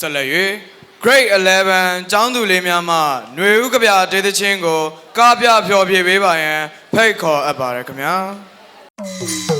ဆက်လက်၍ Grade 11ကျောင်းသူလေးများမှຫນွေဥကဗျာဒေသချင်းကို ကားပြဖျော်ဖြေပေးပါရန်ဖိတ်ခေါ်အပ်ပါတယ်ခင်ဗျာ။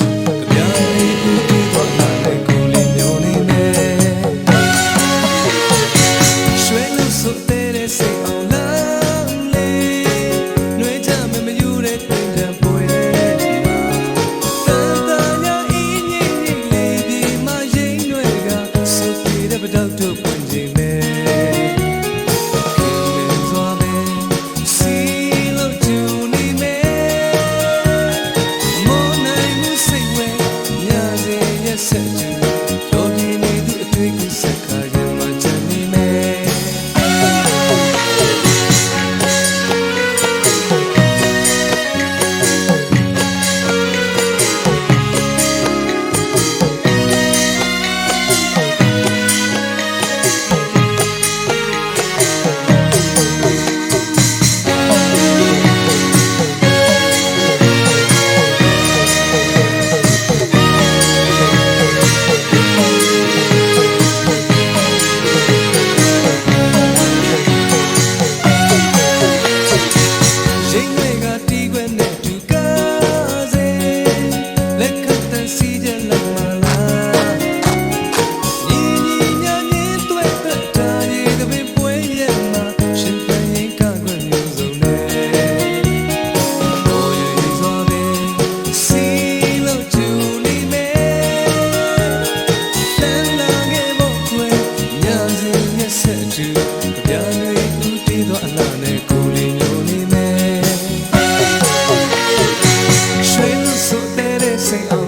ပြန်စဉ်နဲ့ဆက်တူပြန်တွေဦးတည်သောအလားနဲ့ကိုလေးညိုနေမယ်ရွှေလို့ဆိုတဲ့စိတ်